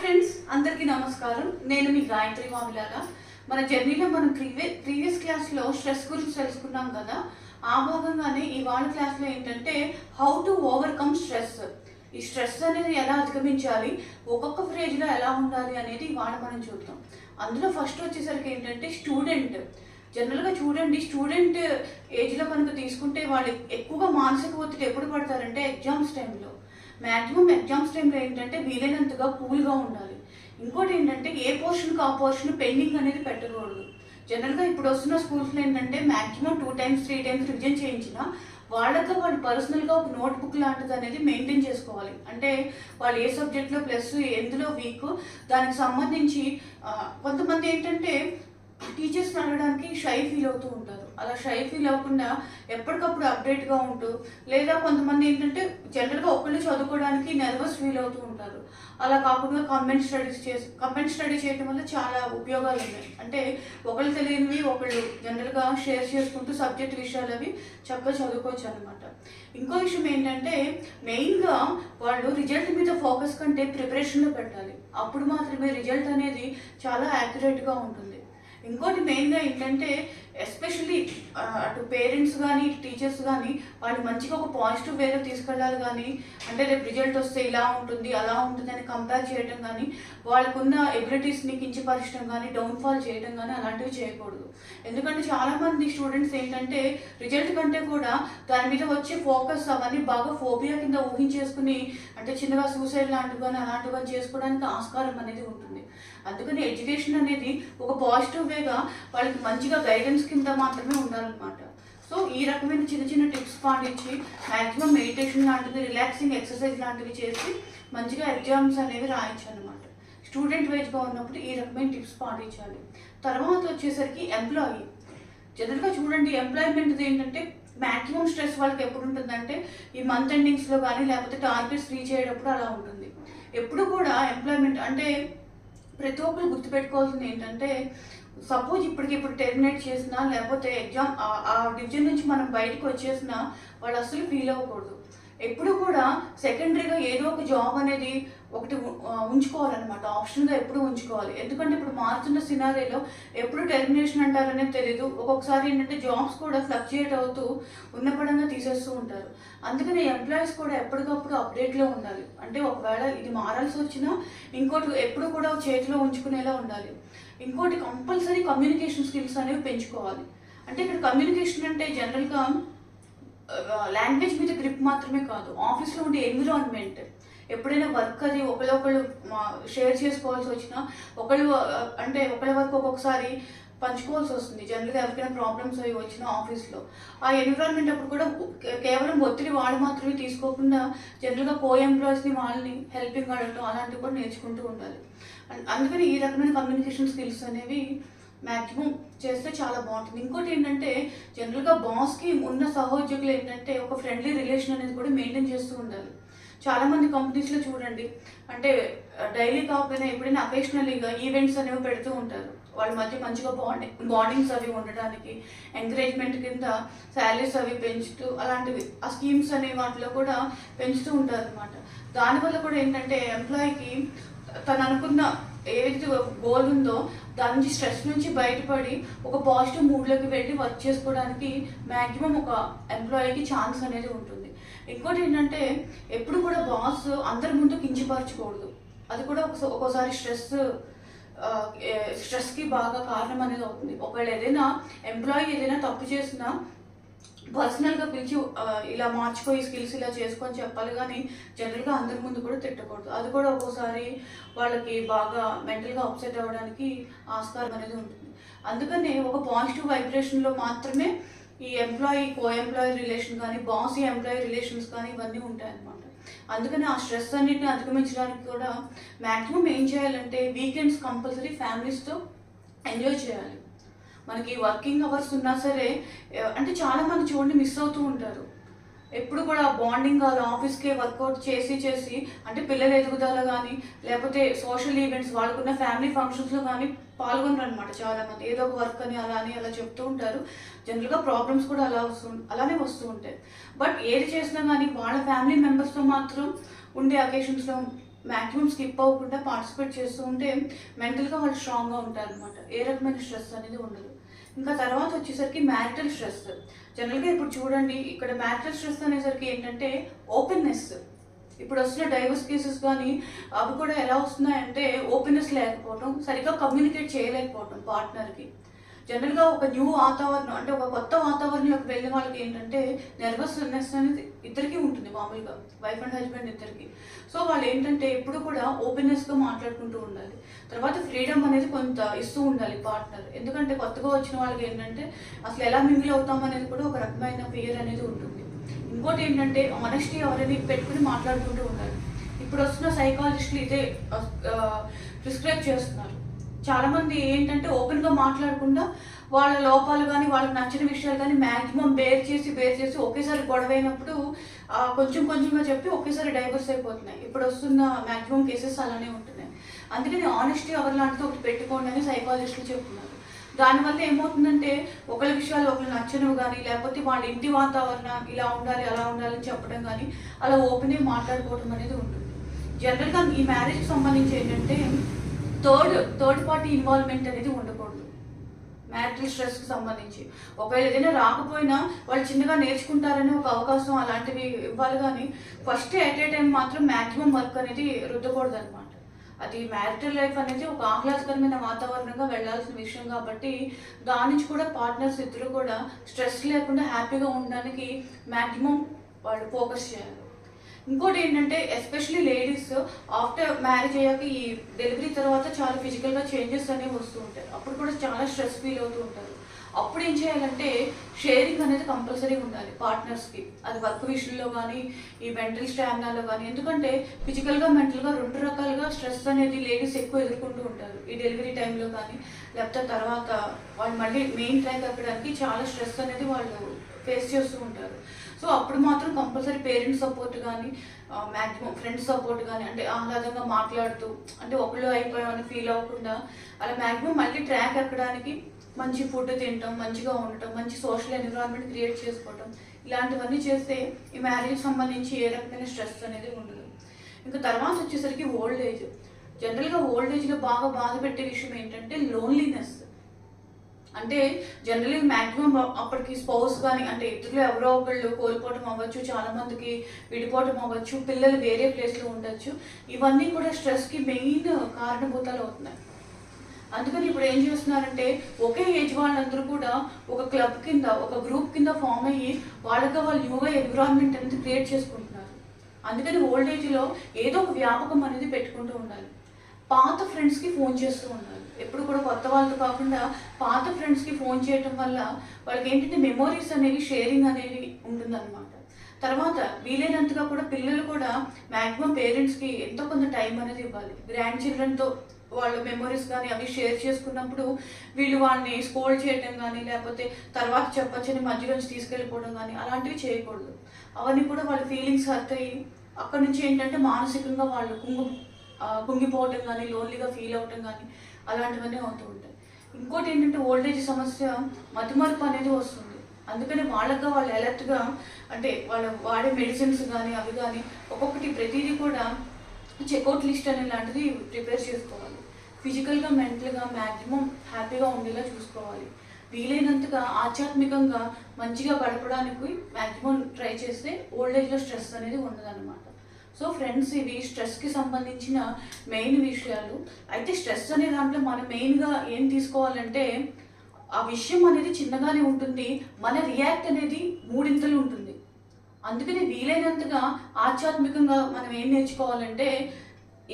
Friends అందరికీ నమస్కారం. నేను మీ గాయత్రి మామిలాగా. మన జర్నీలో మనం ప్రీవియస్ ప్రీవియస్ క్లాస్లో స్ట్రెస్ గురించి తెలుసుకున్నాం కదా. ఆ భాగంగానే ఇవాళ క్లాస్లో ఏంటంటే హౌ టు ఓవర్కమ్ స్ట్రెస్ ఈ స్ట్రెస్ అనేది ఎలా అధిగమించాలి? ఒక్కొక్క ఫ్రేజ్లో ఎలా ఉండాలి అనేది ఇవాళ మనం చూద్దాం. అందులో ఫస్ట్ వచ్చేసరికి ఏంటంటే స్టూడెంట్ జనరల్గా చూడండి స్టూడెంట్ ఏజ్లో కనుక తీసుకుంటే వాళ్ళు ఎక్కువగా మానసిక ఒత్తిడి ఎప్పుడు పడతారంటే ఎగ్జామ్స్ టైంలో మ్యాక్సిమం ఎగ్జామ్స్ టైంలో ఏంటంటే వీలైనంతగా కూల్గా ఉండాలి. ఇంకోటి ఏంటంటే ఏ పోర్షన్కి ఆ పోర్షన్ పెండింగ్ అనేది పెట్టకూడదు. జనరల్గా ఇప్పుడు వస్తున్న స్కూల్స్లో ఏంటంటే maximum two times three times revision చేయించిన వాళ్ళతో వాళ్ళు పర్సనల్గా ఒక నోట్బుక్ లాంటిది అనేది మెయింటైన్ చేసుకోవాలి. అంటే వాళ్ళు ఏ సబ్జెక్ట్లో ప్లస్ ఎందులో వీక్ దానికి సంబంధించి కొంతమంది ఏంటంటే టీచర్స్ని అడగడానికి షై ఫీల్ అవుతూ ఉంటారు. అలా షై ఫీల్ అవ్వకుండా ఎప్పటికప్పుడు అప్డేట్గా ఉంటూ లేదా కొంతమంది ఏంటంటే జనరల్గా ఒకళ్ళు చదువుకోవడానికి నర్వస్ ఫీల్ అవుతూ ఉంటారు. అలా కాకుండా కంబైన్ స్టడీస్ చేసి కంబైన్ స్టడీ చేయడం వల్ల చాలా ఉపయోగాలు ఉన్నాయి. అంటే ఒకళ్ళు తెలియనివి ఒకళ్ళు జనరల్గా షేర్ చేసుకుంటూ సబ్జెక్ట్ విషయాలు అవి చక్కగా చదువుకోవచ్చు అనమాట ఇంకో విషయం ఏంటంటే మెయిన్గా వాళ్ళు రిజల్ట్ మీద ఫోకస్ కంటే ప్రిపరేషన్లో పెట్టాలి. అప్పుడు మాత్రమే రిజల్ట్ అనేది చాలా యాక్యురేట్గా ఉంటుంది. ఇంకోటి మెయిన్గా ఏంటంటే ఎస్పెషల్లీ అటు పేరెంట్స్ కానీ టీచర్స్ కానీ వాళ్ళు మంచిగా ఒక పాజిటివ్ వేలో తీసుకెళ్ళాలి కానీ అంటే రేపు రిజల్ట్ వస్తే ఇలా ఉంటుంది అలా ఉంటుంది అని కంపేర్ చేయడం కానీ వాళ్ళకున్న ఎబిలిటీస్ని కించపరచడం కానీ డౌన్ఫాల్ చేయడం కానీ అలాంటివి చేయకూడదు. ఎందుకంటే చాలామంది స్టూడెంట్స్ ఏంటంటే రిజల్ట్ కంటే కూడా దాని మీద వచ్చే ఫోకస్ అవన్నీ బాగా ఫోబియా కింద ఊహించేసుకుని అంటే చిన్నగా సూసైడ్ లాంటివి కానీ అలాంటివి కానీ చేసుకోవడానికి ఆస్కారం అనేది ఉంటుంది. అందుకని ఎడ్యుకేషన్ అనేది ఒక పాజిటివ్ వేగా వాళ్ళకి మంచిగా గైడెన్స్ కింద మాత్రమే ఉండాలన్నమాట. సో ఈ రకమైన చిన్న చిన్న టిప్స్ పాటించి మ్యాక్సిమం మెడిటేషన్ లాంటివి రిలాక్సింగ్ ఎక్సర్సైజ్ లాంటివి చేసి మంచిగా ఎగ్జామ్స్ అనేవి రాయొచ్చు అనమాట స్టూడెంట్ వేజ్గా ఉన్నప్పుడు ఈ రకమైన టిప్స్ పాటించాలి. తర్వాత వచ్చేసరికి ఎంప్లాయీ జనరల్గా చూడండి ఎంప్లాయ్మెంట్ ఏంటంటే మ్యాక్సిమం స్ట్రెస్ వాళ్ళకి ఎప్పుడు ఉంటుందంటే ఈ మంత్ ఎండింగ్స్లో కానీ లేకపోతే టార్గెట్స్ రీచ్ అయ్యేటప్పుడు అలా ఉంటుంది. ఎప్పుడు కూడా ఎంప్లాయ్మెంట్ అంటే ప్రతి ఒక్కరు గుర్తుపెట్టుకోవాల్సింది ఏంటంటే సపోజ్ ఇప్పటికి ఇప్పుడు టెర్మినేట్ చేసినా లేకపోతే ఎగ్జామ్ ఆ డివిజన్ నుంచి మనం బయటకు వచ్చేసినా వాళ్ళు అసలు ఫీల్ అవ్వకూడదు. ఎప్పుడు కూడా సెకండరీగా ఏదో ఒక జాబ్ అనేది ఒకటి ఉంచుకోవాలన్నమాట. ఆప్షన్గా ఎప్పుడు ఉంచుకోవాలి. ఎందుకంటే ఇప్పుడు మారుతున్న సినారీలో ఎప్పుడు టెర్మినేషన్ అంటారనేది తెలియదు ఒక్కొక్కసారి ఏంటంటే జాబ్స్ కూడా ఫ్లక్చుయేట్ అవుతూ ఉన్న పడంగా తీసేస్తూ ఉంటారు. అందుకని ఎంప్లాయీస్ కూడా ఎప్పటికప్పుడు అప్డేట్లో ఉండాలి. అంటే ఒకవేళ ఇది మారాల్సి వచ్చినా ఇంకోటి ఎప్పుడు కూడా చేతిలో ఉంచుకునేలా ఉండాలి. ఇంకోటి కంపల్సరీ కమ్యూనికేషన్ స్కిల్స్ అనేవి పెంచుకోవాలి. అంటే ఇక్కడ కమ్యూనికేషన్ అంటే జనరల్గా లాంగ్వేజ్ మీద గ్రిప్ మాత్రమే కాదు ఆఫీస్లో ఉండే ఎన్విరాన్మెంట్ ఎప్పుడైనా వర్క్ అది ఒకళ్ళొకళ్ళు షేర్ చేసుకోవాల్సి వచ్చినా ఒకళ్ళు అంటే ఒకళ్ళ వర్క్ ఒక్కొక్కసారి పంచుకోవాల్సి వస్తుంది. జనరల్గా ఎవరికైనా ప్రాబ్లమ్స్ అవి వచ్చిన ఆఫీస్లో ఆ ఎన్విరాన్మెంట్ అప్పుడు కూడా కేవలం ఒత్తిడి వాళ్ళు మాత్రమే తీసుకోకుండా జనరల్గా కో ఎంప్లాయీస్ని వాళ్ళని హెల్పింగ్ అడగటం అలాంటివి కూడా నేర్చుకుంటూ ఉండాలి. అండ్ అందుకని ఈ రకమైన కమ్యూనికేషన్ స్కిల్స్ అనేవి మ్యాక్సిమం చేస్తే చాలా బాగుంటుంది. ఇంకోటి ఏంటంటే జనరల్గా బాస్కి ఉన్న సహోద్యోగులు ఏంటంటే ఒక ఫ్రెండ్లీ రిలేషన్ అనేది కూడా మెయింటైన్ చేస్తూ ఉండాలి. చాలామంది కంపెనీస్లో చూడండి అంటే డైలీ కాకపోయినా ఎప్పుడైనా అకేషనలీగా ఈవెంట్స్ అనేవి పెడుతూ ఉంటారు. వాళ్ళ మధ్య మంచిగా బాండింగ్ బాండింగ్స్ అవి ఉండడానికి ఎంకరేజ్మెంట్ కింద శాలరీస్ అవి పెంచుతూ అలాంటివి ఆ స్కీమ్స్ అనే వాటిలో కూడా పెంచుతూ ఉంటారు అనమాట దానివల్ల కూడా ఏంటంటే ఎంప్లాయీకి తను అనుకున్న ఏదైతే గోల్ ఉందో దాని నుంచి స్ట్రెస్ నుంచి బయటపడి ఒక పాజిటివ్ మూడ్లోకి వెళ్ళి వర్క్ చేసుకోవడానికి మ్యాక్సిమం ఒక ఎంప్లాయీకి ఛాన్స్ అనేది ఉంటుంది. ఇంకోటి ఏంటంటే ఎప్పుడు కూడా బాస్ అందరి ముందు కించపరచకూడదు. అది కూడా ఒక్కోసారి స్ట్రెస్ స్ట్రెస్కి బాగా కారణం అనేది అవుతుంది. ఒకవేళ ఏదైనా ఎంప్లాయీ ఏదైనా తప్పు చేసినా పర్సనల్గా పిలిచి ఇలా మార్చుకో ఈ స్కిల్స్ ఇలా చేసుకొని చెప్పాలి కానీ జనరల్గా అందరి ముందు కూడా తిట్టకూడదు. అది కూడా ఒక్కోసారి వాళ్ళకి బాగా మెంటల్గా అప్సెట్ అవ్వడానికి ఆస్కారం అనేది ఉంటుంది. అందుకనే ఒక పాజిటివ్ వైబ్రేషన్లో మాత్రమే ఈ ఎంప్లాయీ కో ఎంప్లాయీ రిలేషన్ కానీ బాస్ ఎంప్లాయీ రిలేషన్స్ కానీ ఇవన్నీ ఉంటాయన్నమాట. అందుకని ఆ స్ట్రెస్ అన్నిటిని అధిగమించడానికి కూడా మ్యాక్సిమం ఏం చేయాలంటే వీకెండ్స్ కంపల్సరీ ఫ్యామిలీస్తో ఎంజాయ్ చేయాలి. మనకి వర్కింగ్ అవర్స్ ఉన్నా సరే అంటే చాలా మంది చూడండి మిస్ అవుతూ ఉంటారు. ఎప్పుడు కూడా బాండింగ్ కాదు ఆఫీస్కే వర్కౌట్ చేసి చేసి అంటే పిల్లల ఎదుగుదల కానీ లేకపోతే సోషల్ ఈవెంట్స్ వాళ్ళకున్న ఫ్యామిలీ ఫంక్షన్స్లో కానీ పాల్గొనరు అనమాట చాలా మంది. ఏదో ఒక వర్క్ అని అలా అని అలా చెప్తూ ఉంటారు. జనరల్గా ప్రాబ్లమ్స్ కూడా అలా వస్తూ అలానే వస్తూ ఉంటాయి. బట్ ఏది చేసినా కానీ వాళ్ళ ఫ్యామిలీ మెంబర్స్తో మాత్రం ఉండే అకేషన్స్లో మ్యాక్సిమం స్కిప్ అవ్వకుండా పార్టిసిపేట్ చేస్తూ ఉంటే మెంటల్గా వాళ్ళు స్ట్రాంగ్గా ఉంటారు అనమాట ఏ రకమైన స్ట్రెస్ అనేది ఉండదు. ఇంకా తర్వాత వచ్చేసరికి మ్యారిటల్ స్ట్రెస్. జనరల్గా ఇప్పుడు చూడండి ఇక్కడ మ్యారిటల్ స్ట్రెస్ అనేసరికి ఏంటంటే ఓపెన్నెస్ ఇప్పుడు వస్తున్న డైవర్స్ కేసెస్ కానీ అవి కూడా ఎలా వస్తున్నాయంటే ఓపెన్నెస్ లేకపోవడం సరిగ్గా కమ్యూనికేట్ చేయలేకపోవడం పార్ట్నర్కి జనరల్గా ఒక న్యూ వాతావరణం అంటే ఒక కొత్త వాతావరణంలోకి వెళ్ళిన వాళ్ళకి ఏంటంటే నెర్వస్నెస్ అనేది ఇద్దరికీ ఉంటుంది మామూలుగా వైఫ్ అండ్ హస్బెండ్ ఇద్దరికి. సో వాళ్ళు ఏంటంటే ఎప్పుడు కూడా ఓపెన్నెస్గా మాట్లాడుకుంటూ ఉండాలి. తర్వాత ఫ్రీడమ్ అనేది కొంత ఇస్తూ ఉండాలి పార్ట్నర్ ఎందుకంటే కొత్తగా వచ్చిన వాళ్ళకి ఏంటంటే అసలు ఎలా మింగిల్ అవుతాం అనేది కూడా ఒక రకమైన ఫియర్ అనేది ఉంటుంది. ఇంకోటి ఏంటంటే ఆనెస్టీ ఎవరైనా పెట్టుకుని మాట్లాడుకుంటూ ఉండాలి. ఇప్పుడు వస్తున్న సైకాలజిస్టులు ఇదే ప్రిస్క్రైబ్ చేస్తున్నారు. చాలామంది ఏంటంటే ఓపెన్గా మాట్లాడకుండా వాళ్ళ లోపాలు కానీ వాళ్ళకి నచ్చిన విషయాలు కానీ మ్యాక్సిమం బేర్ చేసి బేర్ చేసి ఒకేసారి గొడవ అయినప్పుడు కొంచెం కొంచెంగా చెప్పి ఒకేసారి డైవర్స్ అయిపోతున్నాయి. ఇప్పుడు వస్తున్న మ్యాక్సిమం కేసెస్ అలానే ఉంటున్నాయి. అందుకని ఆనెస్టీ ఎవరి లాంటిది ఒకటి పెట్టుకోండి అని సైకాలజిస్టులు చెప్తున్నారు. దానివల్ల ఏమవుతుందంటే ఒకరి విషయాలు ఒకరు నచ్చను కానీ లేకపోతే వాళ్ళ ఇంటి వాతావరణం ఇలా ఉండాలి అలా ఉండాలి అని చెప్పడం కానీ అలా ఓపెన్గా మాట్లాడుకోవడం అనేది ఉంటుంది. జనరల్గా ఈ మ్యారేజ్కి సంబంధించి ఏంటంటే థర్డ్ థర్డ్ పార్టీ ఇన్వాల్వ్మెంట్ అనేది ఉండకూడదు. మ్యారిటల్ స్ట్రెస్కి సంబంధించి. ఒకవేళ ఏదైనా రాకపోయినా వాళ్ళు చిన్నగా నేర్చుకుంటారని ఒక అవకాశం అలాంటివి ఇవ్వాలి కానీ ఫస్ట్ ఎట్ ఏ టైం మాత్రం మ్యాక్సిమం వర్క్ అనేది రుద్దకూడదు అనమాట అది మ్యారిటల్ లైఫ్ అనేది ఒక ఆహ్లాదకరమైన వాతావరణంగా వెళ్ళాల్సిన విషయం కాబట్టి దాని నుంచి కూడా పార్ట్నర్స్ ఇద్దరు కూడా స్ట్రెస్ లేకుండా హ్యాపీగా ఉండడానికి మ్యాక్సిమం వాళ్ళు ఫోకస్ చేయాలి. ఇంకోటి ఏంటంటే ఎస్పెషలీ లేడీస్ ఆఫ్టర్ మ్యారేజ్ అయ్యాక ఈ డెలివరీ తర్వాత చాలా ఫిజికల్గా చేంజెస్ అనేవి వస్తూ ఉంటాయి. అప్పుడు కూడా చాలా స్ట్రెస్ ఫీల్ అవుతూ ఉంటారు. అప్పుడు ఏం చేయాలంటే షేరింగ్ అనేది కంపల్సరీ ఉండాలి పార్ట్నర్స్కి అది వర్క్ విషయంలో కానీ ఈ మెంటల్ స్టామినాలో కానీ ఎందుకంటే ఫిజికల్గా మెంటల్గా రెండు రకాలుగా స్ట్రెస్ అనేది లేడీస్ ఎక్కువ ఎదుర్కొంటూ ఉంటారు. ఈ డెలివరీ టైంలో కానీ లేకపోతే తర్వాత వాళ్ళు మళ్ళీ మెయిన్ ట్రాక్ ఎక్కడానికి చాలా స్ట్రెస్ అనేది వాళ్ళు ఫేస్ చేస్తూ ఉంటారు. సో అప్పుడు మాత్రం కంపల్సరీ పేరెంట్స్ సపోర్ట్ కానీ మ్యాక్సిమం ఫ్రెండ్స్ సపోర్ట్ కానీ అంటే ఆహ్లాదంగా మాట్లాడుతూ అంటే ఒకళ్ళు అయిపోయామని ఫీల్ అవ్వకుండా అలా మ్యాక్సిమం మళ్ళీ ట్రాక్ ఎక్కడానికి మంచి ఫుడ్ తినటం మంచిగా ఉండటం మంచి సోషల్ ఎన్విరాన్మెంట్ క్రియేట్ చేసుకోవటం ఇలాంటివన్నీ చేస్తే ఈ మ్యారేజ్ సంబంధించి ఏ రకమైన స్ట్రెస్ అనేది ఉండదు. ఇంకా తర్వాత వచ్చేసరికి ఓల్డ్ ఏజ్ జనరల్గా ఓల్డ్ ఏజ్లో బాగా బాధ పెట్టే విషయం ఏంటంటే లోన్లీనెస్ అంటే జనరలీ మ్యాక్సిమం అప్పటికి స్పౌస్ కానీ అంటే ఇద్దరు ఎవరో ఒకళ్ళు కోల్పోవటం అవ్వచ్చు చాలా మందికి విడిపోవటం అవ్వచ్చు పిల్లలు వేరే ప్లేస్లో ఉండొచ్చు. ఇవన్నీ కూడా స్ట్రెస్కి మెయిన్ కారణభూతాలు అవుతున్నాయి. అందుకని ఇప్పుడు ఏం చేస్తున్నారంటే ఒకే ఏజ్ వాళ్ళందరూ కూడా ఒక క్లబ్ కింద ఒక గ్రూప్ కింద ఫామ్ అయ్యి వాళ్ళగా వాళ్ళు న్యూగా ఎన్విరాన్మెంట్ అనేది క్రియేట్ చేసుకుంటున్నారు. అందుకని ఓల్డ్ ఏజ్లో ఏదో ఒక వ్యాపకం అనేది పెట్టుకుంటూ ఉండాలి. పాత ఫ్రెండ్స్కి ఫోన్ చేస్తూ ఉన్నారు. ఎప్పుడు కూడా కొత్త వాళ్ళతో కాకుండా పాత ఫ్రెండ్స్కి ఫోన్ చేయటం వల్ల వాళ్ళకి ఏంటంటే మెమోరీస్ అనేవి షేరింగ్ అనేది ఉంటుందన్నమాట. తర్వాత వీలైనంతగా కూడా పిల్లలు కూడా మ్యాక్సిమం పేరెంట్స్కి ఎంతో కొంత టైం అనేది ఇవ్వాలి. గ్రాండ్ చిల్డ్రన్తో వాళ్ళ మెమరీస్ కానీ అవి షేర్ చేసుకున్నప్పుడు వీళ్ళు వాళ్ళని స్కోల్ చేయటం కానీ లేకపోతే తర్వాత చెప్పొచ్చని మధ్యలోంచి తీసుకెళ్ళిపోవడం కానీ అలాంటివి చేయకూడదు. అవన్నీ కూడా వాళ్ళ ఫీలింగ్స్ హర్ట్ అయ్యి అక్కడి నుంచి ఏంటంటే మానసికంగా వాళ్ళు కుంగు కుంగిపోవటం కానీ లోన్లీగా ఫీల్ అవటం కానీ అలాంటివన్నీ అవుతూ ఉంటాయి. ఇంకోటి ఏంటంటే ఓల్డేజ్ సమస్య మతిమరుపు అనేది వస్తుంది. అందుకనే వాళ్ళగా వాళ్ళు అలర్ట్గా అంటే వాళ్ళ వాడే మెడిసిన్స్ కానీ అవి కానీ ఒక్కొక్కటి ప్రతిదీ కూడా చెక్అవుట్ లిస్ట్ అనే లాంటిది ప్రిపేర్ చేసుకోవాలి ఫిజికల్గా మెంటల్గా మ్యాక్సిమం హ్యాపీగా ఉండేలా చూసుకోవాలి. వీలైనంతగా ఆధ్యాత్మికంగా మంచిగా గడపడానికి మ్యాక్సిమం ట్రై చేస్తే ఓల్డ్ ఏజ్లో స్ట్రెస్ అనేది ఉండదన్నమాట. సో ఫ్రెండ్స్ ఇవి స్ట్రెస్కి సంబంధించిన మెయిన్ విషయాలు. అయితే స్ట్రెస్ అనే దాంట్లో మనం మెయిన్గా ఏం తీసుకోవాలంటే ఆ విషయం అనేది చిన్నగానే ఉంటుంది. మన రియాక్ట్ అనేది మూడింతలు ఉంటుంది. అందుకని వీలైనంతగా ఆధ్యాత్మికంగా మనం ఏం నేర్చుకోవాలంటే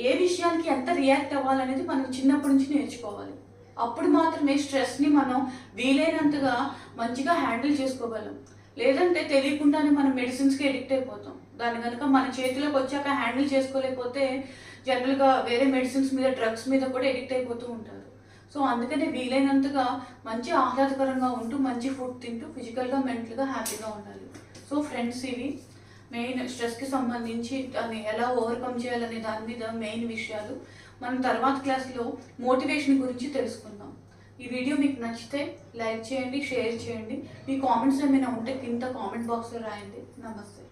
ఏ విషయానికి ఎంత రియాక్ట్ అవ్వాలనేది మనం చిన్నప్పటి నుంచి నేర్చుకోవాలి. అప్పుడు మాత్రమే స్ట్రెస్ని మనం వీలైనంతగా మంచిగా హ్యాండిల్ చేసుకోగలం. లేదంటే తెలియకుండానే మనం మెడిసిన్స్కి ఎడిక్ట్ అయిపోతాం. దాని కనుక మన చేతిలోకి వచ్చాక హ్యాండిల్ చేసుకోలేకపోతే జనరల్గా వేరే మెడిసిన్స్ మీద డ్రగ్స్ మీద కూడా ఎడిక్ట్ అయిపోతూ ఉంటారు. సో అందుకనే వీలైనంతగా మంచి ఆహ్లాదకరంగా ఉంటూ మంచి ఫుడ్ తింటూ ఫిజికల్గా మెంటల్గా హ్యాపీగా ఉండాలి. సో ఫ్రెండ్స్ ఇవి మెయిన్ స్ట్రెస్కి సంబంధించి దాన్ని ఎలా ఓవర్కమ్ చేయాలనే దాని మీద మెయిన్ విషయాలు. మనం తర్వాత క్లాస్లో మోటివేషన్ గురించి తెలుసుకుందాం. ఈ వీడియో మీకు నచ్చితే లైక్ చేయండి షేర్ చేయండి. మీ కామెంట్స్ ఏమైనా ఉంటే కింద కామెంట్ బాక్స్లో రాయండి. నమస్తే.